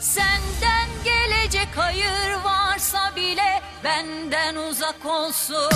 Senden gelecek hayır varsa bile benden uzak olsun.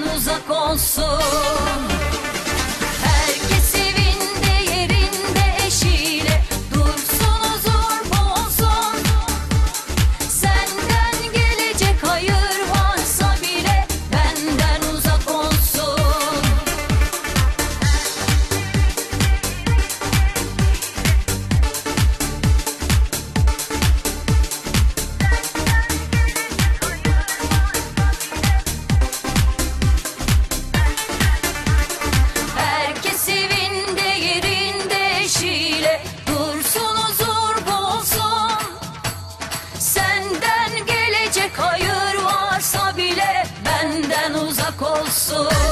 bizden uzak olsun. soul.